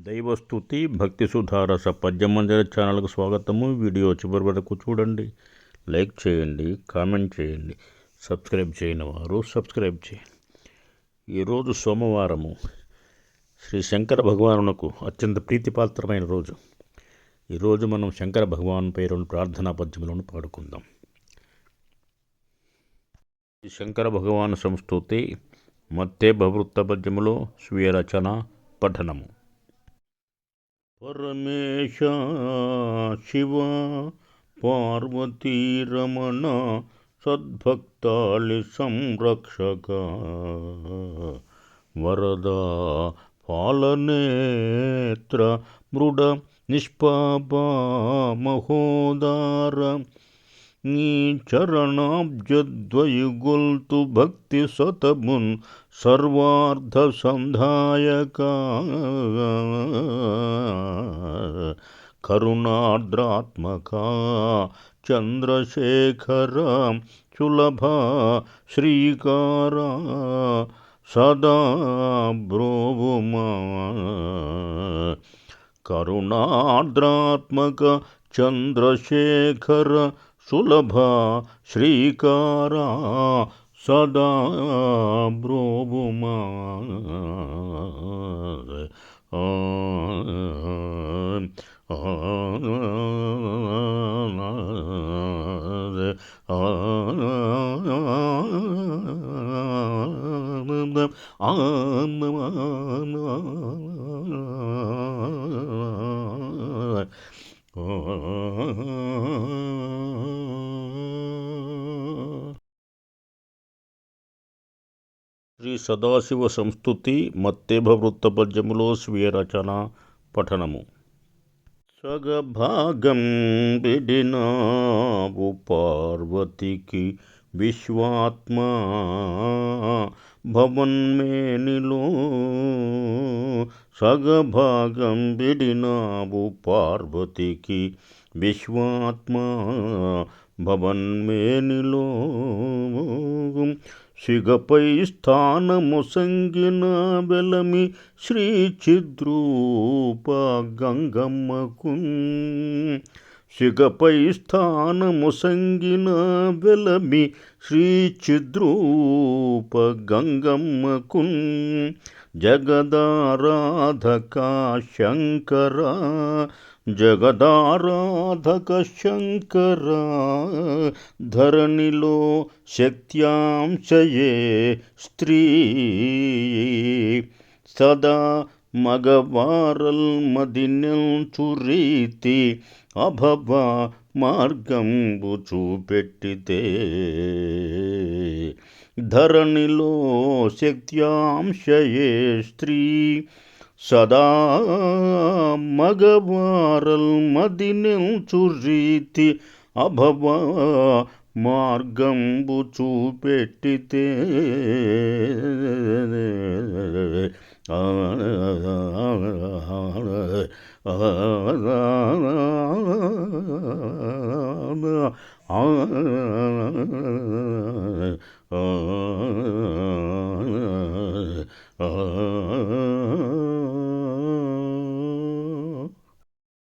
దైవస్థుతి భక్తి సుధారస పద్యమందిర ఛానల్కు స్వాగతము. వీడియో చివరి వరకు చూడండి. లైక్ చేయండి కామెంట్ చేయండి సబ్స్క్రైబ్ చేయని వారు సబ్స్క్రైబ్ చేయండి. ఈరోజు సోమవారము. శ్రీ శంకర భగవానునకు అత్యంత ప్రీతిపాత్రమైన రోజు. ఈరోజు మనం శంకర భగవాన్ పేరును ప్రార్థనా పద్యములను పాడుకుందాం. శంకర భగవాన్ సంస్థుతి మత్తే భవృత్త పద్యములో స్వీయ రచన పఠనము. परमेश शिवा पार्वतीरमणा सद्भक्तालिसंरक्षका वरदा फालनेत्र मृड निष्पापा महोदार ीचरणाब्जद्वयि गुल्तु भक्तिसतमुन् सर्वार्धसन्धायक करुणार्द्रात्मका चन्द्रशेखर सुलभा श्रीकारा सदा ब्रोवुमा। करुणार्द्रात्मक चन्द्रशेखर ಸುಲಭ ಶ್ರೀಕಾರ ಸದಾ ಬ್ರೋಭುಮ Oh, శ్రీ సదాశివ సంస్థుతి మత్తేభ వృత్తపద్యములో స్వీయ రచన పఠనము. సగభాగం విడినావు పార్వతికి విశ్వాత్మా భవన్మేనిలో సగభాగం విడినావు పార్వతికి విశ్వాత్మా భవన్మేనిలో శిగపై స్థానము సంగిన బెలమి శ్రీ చిద్రూప గంగమ్మకు శిగపై స్థానము సంగిన బెలమి శ్రీ చిద్రూప గంగమ్మకు జగదారాధక శంకర జగదారాధక శంకర ధరణిలో శక్త్యాంశయే స్త్రీ సదా మగవారల్ మదినెల్చు అభవ మార్గంబు చూపెట్టితే ధరణిలో శక్త్యాంశయే స్త్రీ సదా మగవారల్ మదినెల్చు రీతి అభవ మార్గంబు చూపెట్టితే. ఆ